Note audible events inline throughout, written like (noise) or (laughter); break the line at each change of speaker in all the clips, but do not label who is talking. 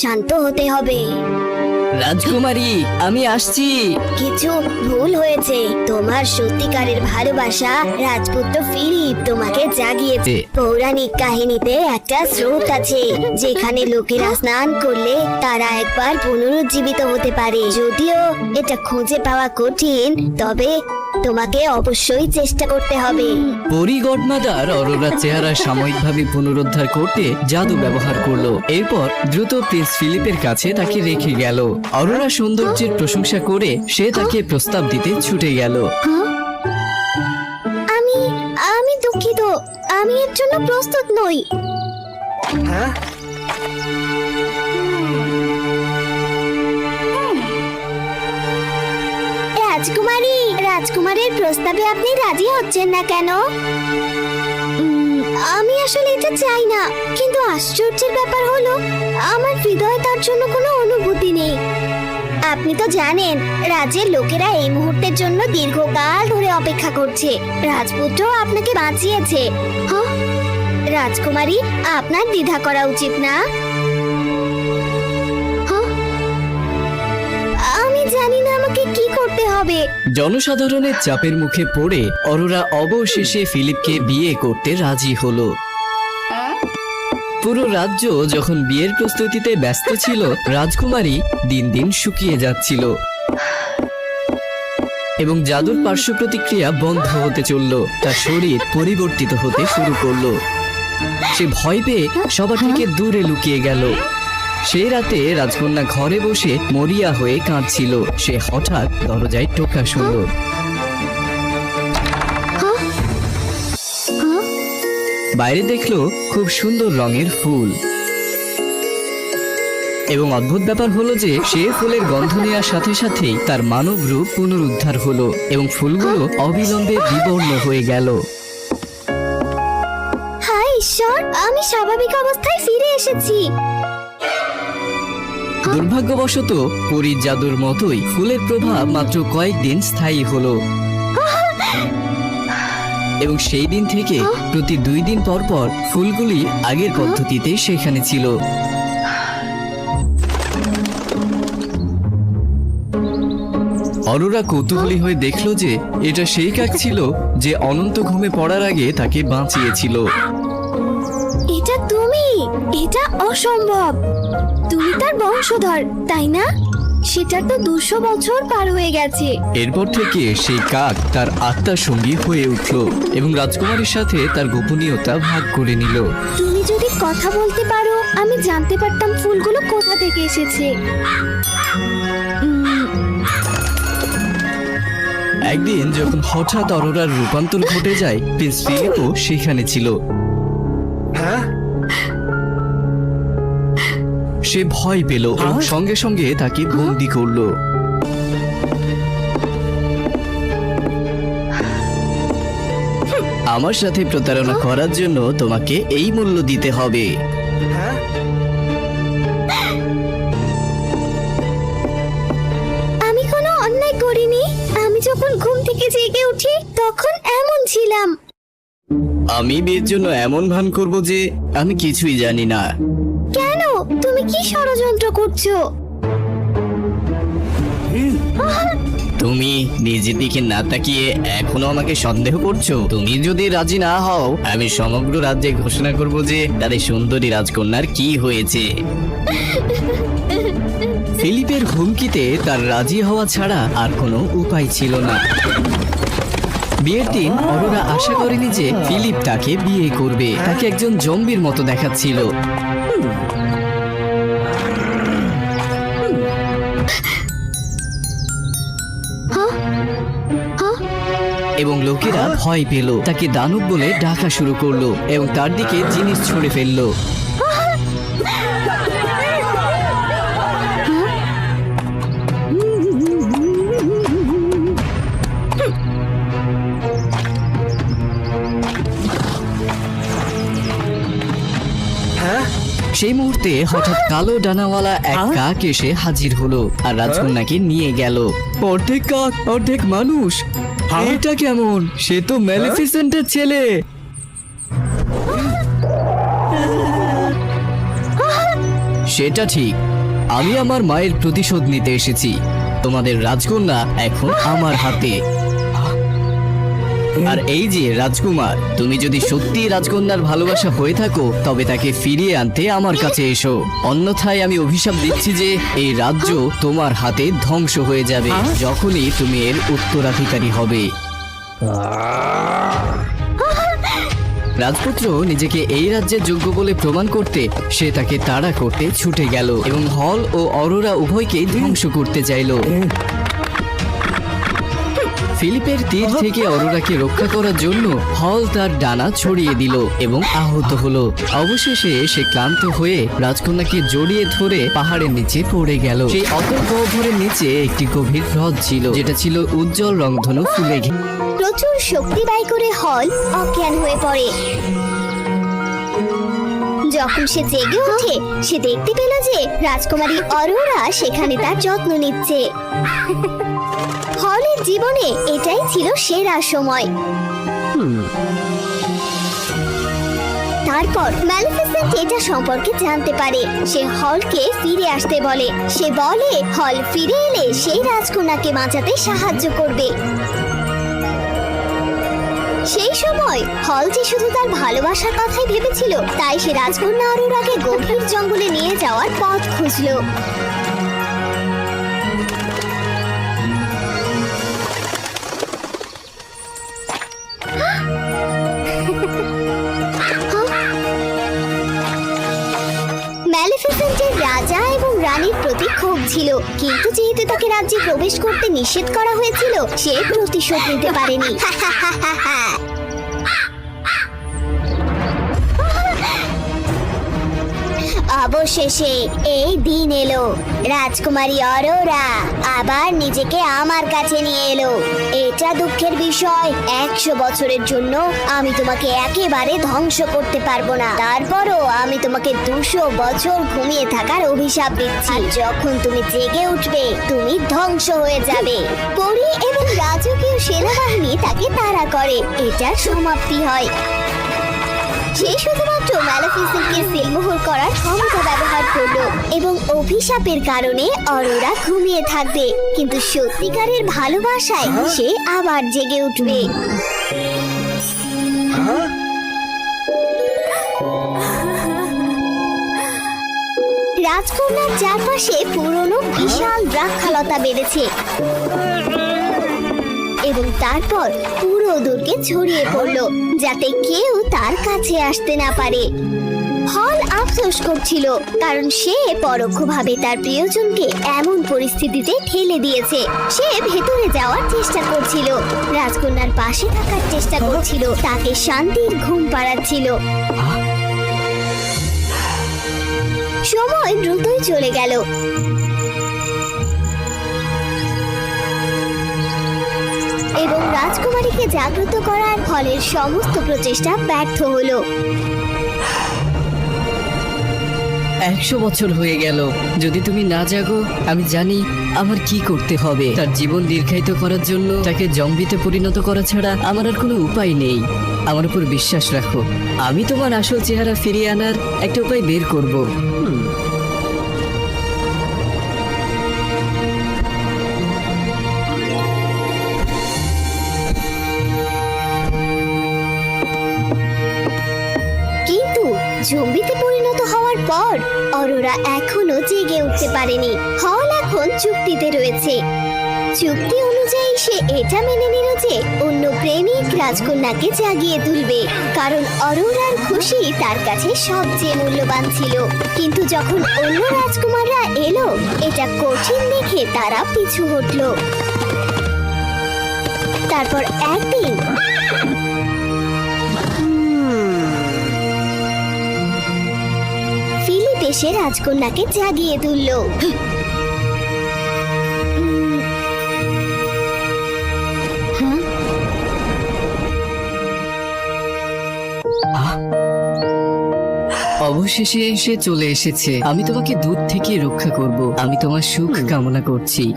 শান্ত হতে হবে।
রাজকুমারী আমি আসছি।
কিছু ভুল হয়েছে। তোমার সত্যিকারের ভালোবাসা রাজপুত্র ফিলিপ তোমাকে জাগিয়েছে। পৌরাণিক কাহিনীতে একটা স্রোত আছে যেখানে লোকেরা স্নান করলে তারা একবার পুনরুজ্জীবিত হতে পারে। যদিও এটা খুঁজে পাওয়া কঠিন তবে তোমাকে অবশ্যই চেষ্টা করতে হবে।
পরি গডমাদার অরোরার চেহারা সাময়িকভাবে পুনরুদ্ধার করতে জাদু ব্যবহার করল। এরপর দ্রুত প্রিন্স ফিলিপের কাছে তাকে রেখে গেল। অরোরা সৌন্দর্যের প্রশংসা করে সে তাকে প্রস্তাব দিতে ছুটে গেল।
আমি আমি দুঃখিত। আমি এর জন্য প্রস্তুত নই। রাজকুমারের প্রস্তাবে আপনি রাজি হচ্ছেন না কেন? আমি আসলে এটা চাই না, কিন্তু আশ্চর্যের ব্যাপার হলো, আমার হৃদয়ে তার জন্য কোনো অনুভূতি নেই। আপনি তো জানেন, রাজ্যের লোকেরা এই মুহূর্তের জন্য দীর্ঘকাল ধরে অপেক্ষা করছে। রাজপুত্র আপনাকে বাঁচিয়েছে। হ্যাঁ? রাজকুমারী, আপনার দ্বিধা করা উচিত না। করতে হবে।
জনসাধারণের চাপের মুখে পড়ে অরোরা অবশেষে ফিলিপকে বিয়ে করতে রাজি হলো। পুরো রাজ্য যখন বিয়ের প্রস্তুতিতে ব্যস্ত ছিল, রাজকুমারী দিন দিন শুকিয়ে যাচ্ছিল এবং জাদুর পার্শ্ব প্রতিক্রিয়া বন্ধ হতে চলল। তার শরীর পরিবর্তিত হতে শুরু করল। সে ভয় পেয়ে সবার থেকে দূরে লুকিয়ে গেল। সেই রাতে রাজকন্যা ঘরে বসে মরিয়া হয়ে কাঁদছিল। সে হঠাৎ দরজায় টোকা শুনল? বাইরে দেখল খুব সুন্দর রঙের ফুল। এবং অদ্ভুত ব্যাপার হলো যে সে ফুলের গন্ধ নেওয়ার সাথে সাথেই তার মানব রূপ পুনরুদ্ধার হলো এবং ফুলগুলো অবিলম্বে বিবর্ণ হয়ে গেল।
হায় ঈশ্বর, আমি স্বাভাবিক অবস্থায় ফিরে এসেছি।
দুর্ভাগ্যবশত, পরীর জাদুর মতোই ফুলের প্রভাব মাত্র কয়েকদিন স্থায়ী হলো। এবং সেই দিন থেকে প্রতি দুই দিন পর পর ফুলগুলি আগের পদ্ধতিতে সেখানে ছিল। অরোরা কৌতূহলী হয়ে দেখল যে এটা সেই কাক ছিল যে অনন্ত ঘুমে পড়ার আগে তাকে বাঁচিয়েছিল।
অসম্ভব। তুমি তার বংশধর তাই না? সেটা তো দুশো বছর পার হয়ে গেছে।
এরপর থেকে সেই কাক তার আত্মার সঙ্গী হয়ে উঠল এবং রাজকুমারীর সাথে তার গোপনীয়তা ভাগ করে নিল।
তুমি যদি কথা বলতে পারো আমি জানতে পারতাম ফুলগুলো কোথা থেকে এসেছে।
একদিন যখন হঠাৎ অরোরার রূপান্তর ঘটে যায় প্রিন্স ফিলিপও সেখানে ছিল। সে ভয় পেল এবং সঙ্গে সঙ্গে তাকে বন্দি করল। আমার সাথে প্রতারণা করার জন্য তোমাকে এই মূল্য দিতে হবে।
আমি কোনো অন্যায় করিনি। আমি যখন ঘুম থেকে জেগে উঠি তখন এমন ছিলাম।
আমি বিয়ের জন্য এমন ভান করব যে আমি কিছুই জানি না।
কেন? তুমি কি ষড়যন্ত্র করছ?
তুমি নিজের দিকে না তাকিয়ে এখনও আমাকে সন্দেহ করছ? তুমি যদি রাজি না হও, আমি সমগ্র রাজ্যে ঘোষণা করব যে তাদের সুন্দরী রাজকন্যার কি হয়েছে। ফিলিপের হুমকিতে তার রাজি হওয়া ছাড়া আর কোনো উপায় ছিল না। বিয়ের দিন অরোরা আশা করেনি যে ফিলিপ তাকে বিয়ে করবে। তাকে একজন জম্বির মতো দেখাচ্ছিল। এবং লোকেরা ভয় পেল। তাকে দানব বলে ডাকা শুরু করল এবং তার দিকে জিনিস ছুঁড়ে ফেলল। মুহূর্তে হঠাৎ কালো ডানাওয়ালা এক কাক এসে হাজির হলো আর রাজকন্যাকে নিয়ে গেল। অর্ধেক কাক অর্ধেক মানুষ। এটা কেমন? সে তো ম্যালিফিসেন্টের ছেলে। সেটা ঠিক। আমি আমার মায়ের প্রতিশোধ নিতে এসেছি। তোমাদের রাজকন্যা এখন আমার হাতে। আর এই যে রাজকুমার তুমি যদি সত্যি রাজকন্যার ভালোবাসা হয়ে থাকো তবে তাকে ফিরিয়ে আনতে আমার কাছে এসো। অন্যথায় আমি অভিশাপ দিচ্ছি যে এই রাজ্য তোমার হাতে ধ্বংস হয়ে যাবে যখনই তুমি এর উত্তরাধিকারী হবে। রাজপুত্র নিজেকে এই রাজ্যের যোগ্য বলে প্রমাণ করতে সে তাকে তাড়া করতে ছুটে গেল এবং হল ও অরোরা উভয়কেই ধ্বংস করতে চাইল। ফিলিপের তীর থেকে অরোরাকে রক্ষা করার জন্য হল তার ডানা ছড়িয়ে দিল এবং আহত হলো। অবশেষে সে ক্লান্ত হয়ে রাজকন্যাকে জড়িয়ে ধরে পাহাড়ের নিচে পড়ে গেল। সেই অতল গহ্বরের নিচে একটি গভীর হ্রদ ছিল, যেটা ছিল উজ্জ্বল রংধনু ফুলে ঘে-
প্রচুর শক্তি ব্যয় করে হল অজ্ঞান হয়ে পড়ে। যখন সে জেগে ওঠে, সে দেখতে পেল যে রাজকুমারী অরোরা সেখানে তার যত্ন নিচ্ছে। হলের জীবনে এটাই ছিল সেরা সময়। তারপর ম্যালিফিসেন্ট এটা সম্পর্কে জানতে পারে। সে হলকে ফিরে আসতে বলে। সে বলে, হল ফিরে এলে সেই রাজকন্যাকে বাঁচাতে সাহায্য করবে। সেই সময় হল যে শুধু তার ভালোবাসার কথাই ভেবেছিল, তাই সে রাজকন্যা অরোরাকে গভীর জঙ্গলে নিয়ে যাওয়ার পথ খুঁজলো। ম্যালিফিসেন্টের রাজা এবং রানীর প্রতি ক্ষোভ ছিল। কিন্তু যেহেতু তাকে রাজ্যে প্রবেশ করতে নিষেধ করা হয়েছিল, সে প্রতিশোধ নিতে পারেনি। (laughs) অবশেষে এই দিন এলো। রাজকুমারী অরোরা আবার নিজেকে আমার কাছে নিয়ে এলো। এটা দুঃখের বিষয়। একশো বছরের জন্য আমি তোমাকে একেবারে ধ্বংস করতে পারব না। তারপরও আমি তোমাকে দুশো বছর ঘুমিয়ে থাকার অভিশাপ দিচ্ছি। যখন তুমি জেগে উঠবে, তুমি ধ্বংস হয়ে যাবে। পরি এবং রাজকীয় সেনাবাহিনী তাকে তাড়া করে। এটার সমাপ্তি হয়। সে শুধুমাত্র ম্যালাফিসেন্টকে সিলমোহর করার ক্ষমতা ব্যবহার করল এবং অভিশাপের কারণে অরোরা ঘুমিয়ে থাকবে। কিন্তু সত্যিকারের ভালোবাসায় সে আবার জেগে উঠবে। রাজকন্যার চারপাশে পুরনো বিশাল দ্রাক্ষালতা বেড়েছে। এবং তারপর পুরো দুর্গে ছড়িয়ে পড়ল, যাতে কেউ তার কাছে আসতে না পারে। হল আফসোস করছিল, কারণ সে পরোক্ষভাবে তার প্রিয়জনকে এমন পরিস্থিতিতে ঠেলে দিয়েছে। সে ভেতরে যাওয়ার চেষ্টা করছিল, রাজকন্যার পাশে থাকার চেষ্টা করছিল, তাকে শান্তির ঘুম পাড়াচ্ছিল। সময় দ্রুতই চলে গেল। এবং রাজকুমারীকে জাগ্রত করার হলের সমস্ত প্রচেষ্টা ব্যর্থ হলো।
একশো বছর হয়ে গেল। যদি তুমি না জাগো, আমি জানি আমার কি করতে হবে। তার জীবন দীর্ঘায়িত করার জন্য তাকে জম্বিতে পরিণত করা ছাড়া আমার আর কোনো উপায় নেই। আমার উপর বিশ্বাস রাখো। আমি তোমার আসল চেহারা ফিরিয়ে আনার একটা উপায় বের করব।
পর অরোরা এখনও জেগে উঠতে পারেনি। হল এখন চুক্তিতে রয়েছে। চুক্তি অনুযায়ী সে এটা মেনে নিল যে অন্য প্রেমিক রাজকন্যাকে জাগিয়ে তুলবে, কারণ অরোরার খুশি তার কাছে সবচেয়ে মূল্যবান ছিল। কিন্তু যখন অন্য রাজকুমাররা এলো, এটা কঠিন দেখে তারা পিছু হটলো। তারপর একদিন এসে রাজকন্যাকে জাগিয়ে তুলল।
অবশেষে এসে চলে এসেছে। আমি তোমাকে দূর থেকে রক্ষা করব। আমি তোমার সুখ কামনা করছি।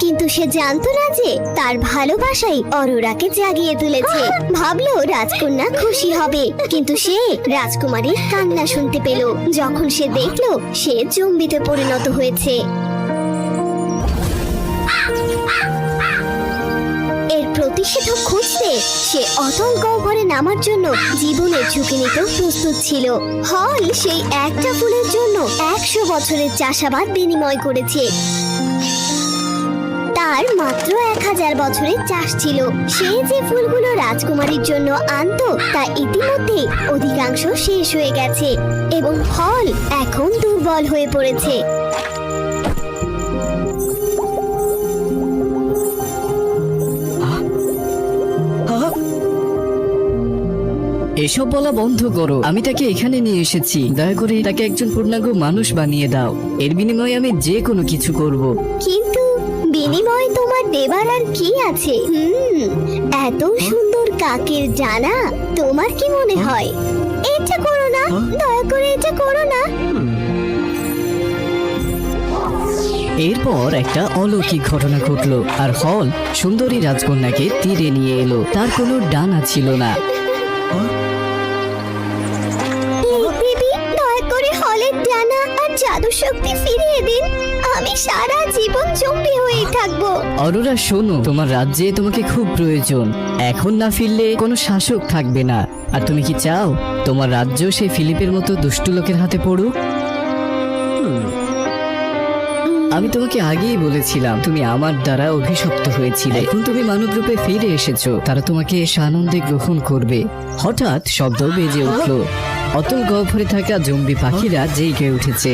কিন্তু সে জানতো না যে তার ভালোবাসাই অরোরাকে জাগিয়ে তুলেছে। ভাবলো রাজকন্যা খুশি হবে। কিন্তু সে রাজকুমারীর কান্না শুনতে পেল। যখন সে দেখল সে জম্বিতে পরিণত হয়েছে। প্রতিষেধক খুঁজতে, সে অতল গহ্বরে নামার জন্য জীবনের ঝুঁকি নিতেও প্রস্তুত ছিল। হল সেই একটা ফুলের জন্য একশো বছরের চাষাবাদ বিনিময় করেছে। তার মাত্র এক হাজার বছরের চাষ ছিল। সে যে ফুলগুলো রাজকুমারীর জন্য আনতো, তা ইতিমধ্যে অধিকাংশ শেষ হয়ে গেছে এবং ফল এখন দুর্বল হয়ে পড়েছে।
এসব বলা বন্ধ করো। আমি তাকে এখানে নিয়ে এসেছি। দয়া করে তাকে একজন পূর্ণাঙ্গ মানুষ বানিয়ে দাও। এর বিনিময়ে আমি যে কোনো কিছু করব।
কিন্তু বিনিময়ে তোমার দেবার আর কি আছে? হুম এত সুন্দর কাকের জানা তোমার কি মনে হয়? এটা করো না দয়া করে এটা করো না।
এরপর একটা অলৌকিক ঘটনা ঘটলো আর হল সুন্দরী রাজকন্যাকে তীরে নিয়ে এলো। তার কোনো ডানা ছিল না।
জাদু শক্তি ফিরিয়ে দিন। আমি সারা জীবন জম্বি হয়েই থাকব।
অরোরা, শোনো, তোমার রাজ্যে তোমাকে খুব প্রয়োজন। এখন না ফিরলে কোনো শাসক থাকবে না। আর তুমি কি চাও তোমার রাজ্য সেই ফিলিপের মতো দুষ্টু লোকের হাতে পড়ুক? আমি তোমাকে আগেই বলেছিলাম, তুমি আমার দ্বারা অভিশপ্ত হয়েছিলে। এখন তুমি মানব ফিরে এসেছ। তারা তোমাকে সানন্দে গ্রহণ করবে। হঠাৎ শব্দ বেজে উঠল। অতল গহ্বরে থাকা জম্বি পাখিরা জেগে উঠেছে।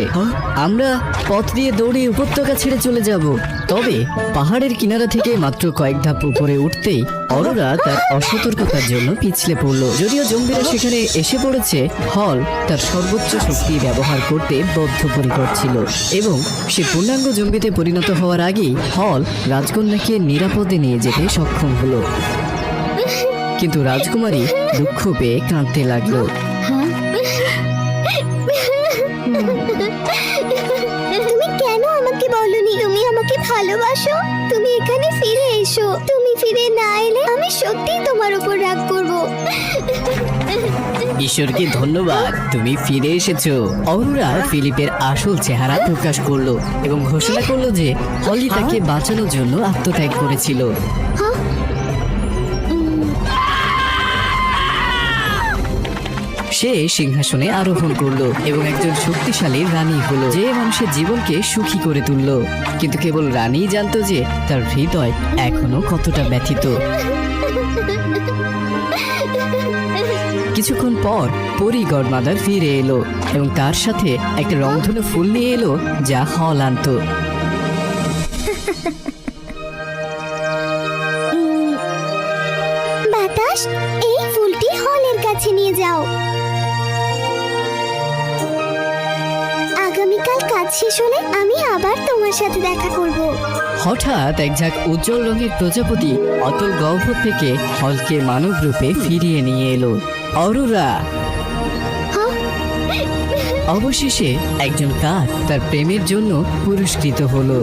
আমরা পথ দিয়ে দৌড়ে উপত্যকা ছেড়ে চলে যাব। তবে পাহাড়ের কিনারা থেকে মাত্র কয়েক ধাপ উপরে উঠতেই অরোরা তার অসতর্কতার জন্য পিছলে পড়ল। যদিও জম্বিরা সেখানে এসে পড়েছে, হল তার সর্বোচ্চ শক্তি ব্যবহার করতে বদ্ধপরিকর ছিল এবং সে পূর্ণাঙ্গ জম্বিতে পরিণত হওয়ার আগেই হল রাজকন্যাকে নিরাপদে নিয়ে যেতে সক্ষম হলো। কিন্তু রাজকুমারী দুঃখ পেয়ে কাঁদতে লাগল।
ভালোবাসো, তুমি এখানে ফিরে এসো। তুমি ফিরে না এলে আমি সত্যি তোমার উপর রাগ করব।
ঈশ্বরকে ধন্যবাদ, তুমি ফিরে এসেছ। অরুরা ফিলিপের আসল চেহারা প্রকাশ করল এবং ঘোষণা করল যে হলি তাকে বাঁচানোর জন্য আত্মত্যাগ করেছিল। সে সিংহাসনে আরোহণ করল এবং একজন শক্তিশালী রানী হলো, যে মানুষের জীবনকে সুখী করে তুললো। কিন্তু কেবল রানীই জানতো যে তার হৃদয় এখনও কতটা ব্যথিত। কিছুক্ষণ পর পরি গডমাদার ফিরে এলো এবং তার সাথে একটা রংধনু ফুল নিয়ে এলো, যা হল আনতো।
বাতাস, এই ফুলটি হলের কাছে নিয়ে যাও। কাজ শেষ হলে আমি আবার তোমার সাথে দেখা করব।
হঠাৎ উজ্জ্বল রঙের প্রজাপতি অতল গহ্বর থেকে হলকে মানব রূপে ফিরিয়ে নিয়ে এলো। অরুরা! অবশেষে একজন কাক তার প্রেমের জন্য পুরস্কৃত হলো।